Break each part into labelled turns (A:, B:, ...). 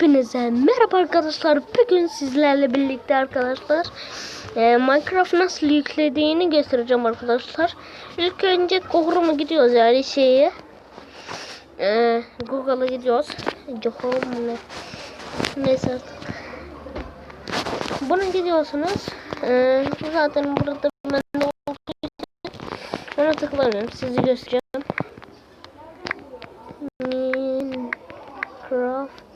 A: Hepinize merhaba arkadaşlar. Bugün sizlerle birlikte arkadaşlar e, Minecraft nasıl yüklediğini göstereceğim arkadaşlar. İlk önce Google'a gidiyoruz yani şeye. E, Google'a gidiyoruz. Google ne? Neyse. Buna gidiyorsunuz. E, zaten burada ben de ona tıklamıyorum. Sizi göstereceğim. Minecraft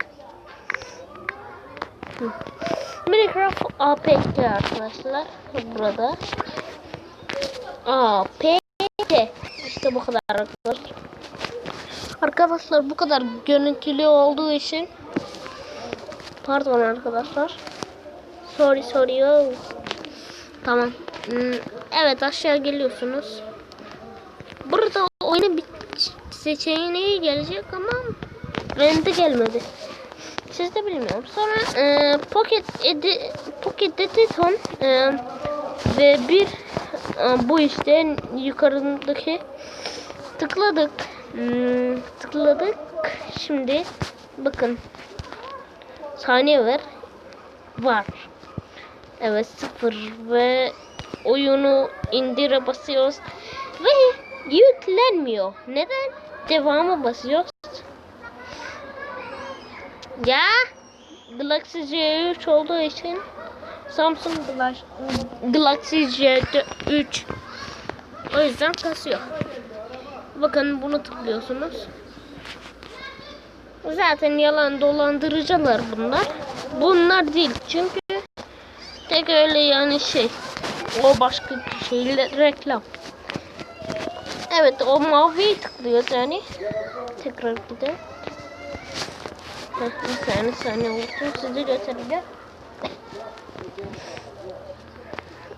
A: Minecraft APK arkadaşlar burada. APK işte bu kadar arkadaşlar. Arkadaşlar bu kadar görüntülü olduğu için pardon arkadaşlar. Sorry sorry. Oh. Tamam. Hmm, Evet aşağı geliyorsunuz. Burada oyuna bir seçeneği gelecek ama bende gelmedi. Siz de bilmiyorum. Sonra e, Pocket edi, Pocket Edition e, ve bir e, bu işte yukarıdaki tıkladık. Hmm, tıkladık. Şimdi bakın saniye ver var. Evet sıfır ve oyunu indire basıyoruz ve yüklenmiyor. Neden? Devamı basıyoruz. Ya Galaxy J3 olduğu için Samsung Galaxy J3 o yüzden kasıyor. Bakın bunu tıklıyorsunuz. Zaten yalan dolandırıcılar bunlar. Bunlar değil çünkü tek öyle yani şey o başka bir şeyle reklam. Evet o maviyi tıklıyoruz yani. Tekrar bir de. Bir saniye saniye olsun size göstereceğim.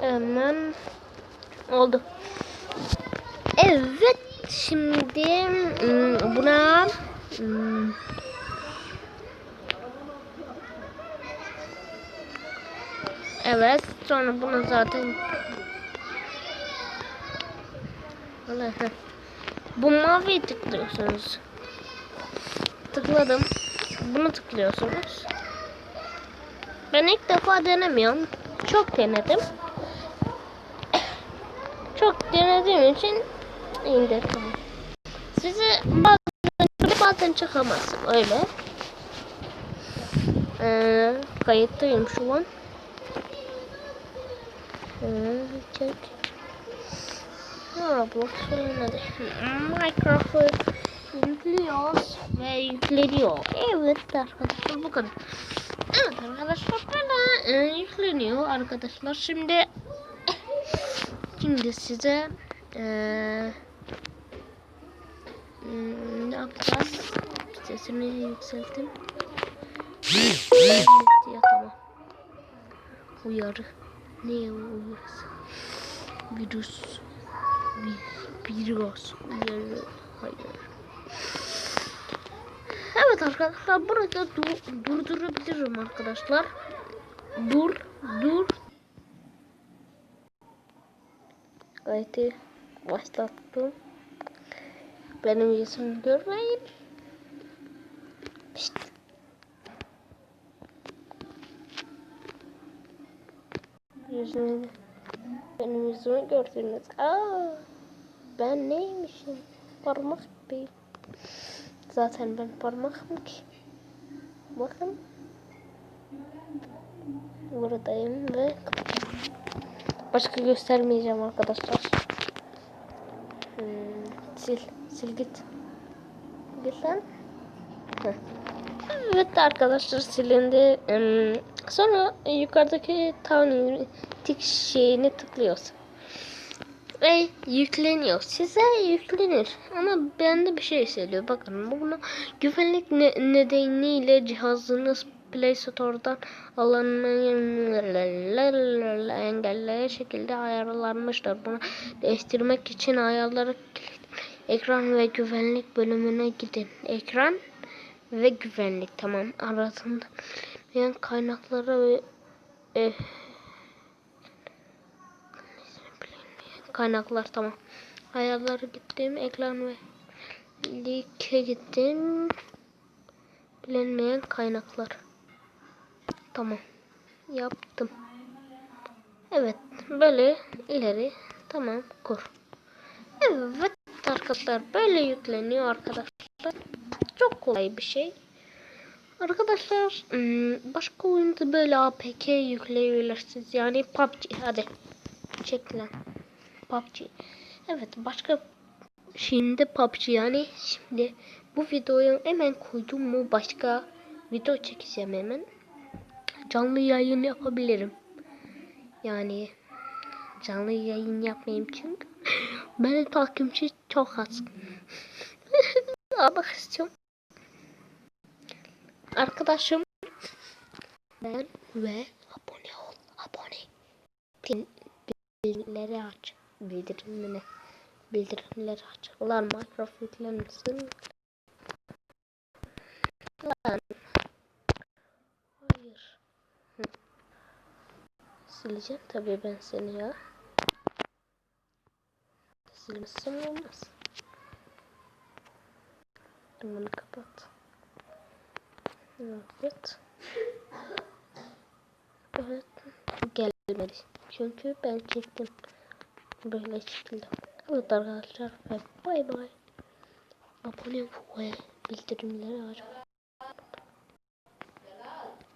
A: Hemen oldu. Evet şimdi hmm, buna hmm, Evet sonra bunu zaten. Bu mavi tıklıyorsunuz. Tıkladım. Bunu tıklıyorsunuz. Ben ilk defa denemiyorum. Çok denedim. Çok denediğim için indirdim. Size bazen, bazen çıkamazsın öyle. Ee, kayıttayım şu an. Ee, yüklüyoruz ve yükleniyor. Evet arkadaşlar bu kadar. Evet arkadaşlar böyle e, yükleniyor arkadaşlar. Şimdi şimdi size e, hmm, ne yapacağız? Sesini yükselttim. Evet, ya tamam. Uyarı. Ne uyarısı? Virüs. Virüs. Uyarı. Hayır. Evet arkadaşlar burada dur, durdurabilirim arkadaşlar. Dur, dur. Gayti başlattım. Benim yüzümü görmeyin. Pişt. Yüzümü, benim yüzümü gördünüz. Aa, ben neymişim? Parmak gibi. Zaten ben parmakım ki. Bakın. Buradayım ve başka göstermeyeceğim arkadaşlar. Hmm, sil, sil git. Git lan. Evet arkadaşlar silindi. Hmm, sonra yukarıdaki tavın tik şeyini tıklıyoruz ve yükleniyor. Size yüklenir. Ama bende bir şey söylüyor. Bakın bunu güvenlik ne nedeniyle cihazınız Play Store'dan alınmayı engelleyen şekilde ayarlanmıştır. Bunu değiştirmek için ayarları ekran ve güvenlik bölümüne gidin. Ekran ve güvenlik tamam arasında kaynaklara ve e, kaynaklar tamam. Ayarları gittim. Ekran ve like gittim. Bilinmeyen kaynaklar. Tamam. Yaptım. Evet. Böyle ileri. Tamam. Kur. Evet arkadaşlar. Böyle yükleniyor arkadaşlar. Çok kolay bir şey. Arkadaşlar hmm, başka oyunda böyle APK yükleyebilirsiniz. Yani PUBG. Hadi. Çek lan. PUBG. Evet başka Şimdi PUBG yani şimdi bu videoyu hemen koydum mu başka video çekeceğim hemen. Canlı yayın yapabilirim. Yani canlı yayın yapmayayım çünkü benim takipçi çok az. Almak istiyorum. Arkadaşım ben ve abone ol. Abone. Bildirimleri aç. Bildirimleri bildirimleri aç. Ulan Minecraft yüklenmesin. Lan. Hayır. Sileceğim tabii ben seni ya. Silmezsem olmaz. Bunu kapat. Evet. Evet. Gelmedi. Çünkü ben çektim. Böyle şekilde. Evet arkadaşlar ve bay bay. Abone ve bildirimleri açın.